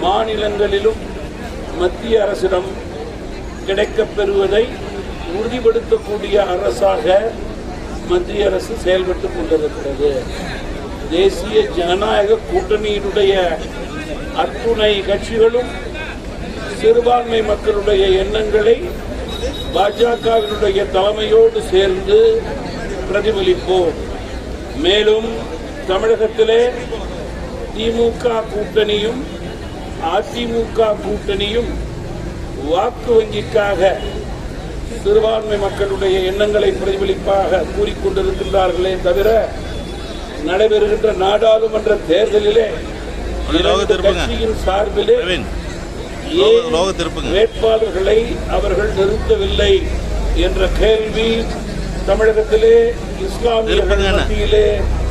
மாநிலங்களிலும் மத்திய அரசிடம் கிடைக்கப் பெறுவதை உறுதிப்படுத்தக்கூடிய அரசாக மத்திய அரசு செயல்பட்டுக் கொண்டிருக்கிறது. தேசிய ஜனநாயக கூட்டணியினுடைய அத்துணை கட்சிகளும் சிறுபான்மை மக்களுடைய எண்ணங்களை பாஜகவினுடைய தலைமையோடு சேர்ந்து பிரதிபலிப்போம். மேலும் தமிழகத்திலே திமுக கூட்டணியும் அதிமுக கூட்டணியும் வாக்கு வங்கிக்காக சிறுபான்மை மக்களுடைய எண்ணங்களை பிரதிபலிப்பாக கூறிக்கொண்டிருக்கின்றார்களே தவிர நடைபெறுகின்ற நாடாளுமன்ற தேர்தலிலே. கட்சியின் சார்பிலே. வேட்பாளர்களை அவர்கள் நிறுத்தவில்லை என்ற கேள்வி தமிழகத்திலே இஸ்லாமியர்கள் அண்ணா. மத்தியிலே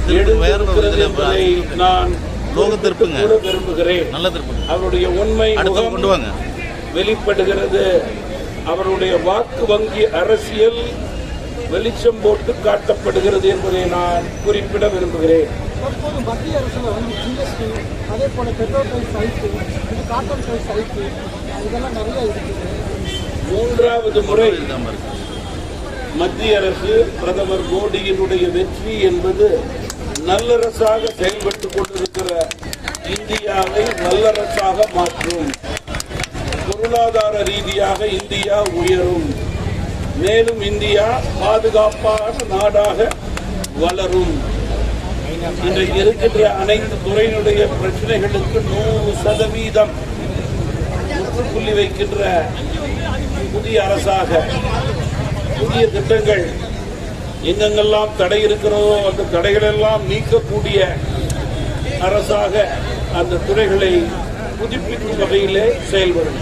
எழுந்திருக்கிறது என்பதை நான் லோக திருப்புங்க. கூட விரும்புகிறேன். நல்ல திருப்பங்க. அவருடைய உண்மை அடுத்து முகம் கொண்டு வாங்க. வெளிப்படுகிறது. அவருடைய வாக்கு வங்கி அரசியல் வெளிச்சம் போட்டு காட்டப்படுகிறது என்பதை நான் குறிப்பிட விரும்புகிறேன். தற்போது மத்திய அரசுல வந்து ஜிஎஸ்டி அதே போல பெட்ரோல் பிரைஸ் ஹைக்கு இது காட்டன் பிரைஸ் ஹைக்கு இதெல்லாம் நிறைய இருக்குது. மூன்றாவது முறை. மத்திய அரசு பிரதமர் மோடியினுடைய வெற்றி என்பது நல்லரசாக செயல்பட்டுக் கொண்டிருக்கிற இந்தியாவை நல்லரசாக மாற்றும். பொருளாதார ரீதியாக இந்தியா உயரும். மேலும் இந்தியா பாதுகாப்பான நாடாக வளரும். இன்றைக்கு இருக்கின்ற அனைத்து துறையினுடைய பிரச்சனைகளுக்கு நூறு சதவீதம் முற்றுப்புள்ளி வைக்கின்ற புதிய அரசாக புதிய திட்டங்கள் எங்கெங்கெல்லாம் தடை இருக்கிறதோ அந்த தடைகளெல்லாம் நீக்கக்கூடிய அரசாக அந்த துறைகளை புதுப்பிக்கும் வகையிலே செயல்படும்.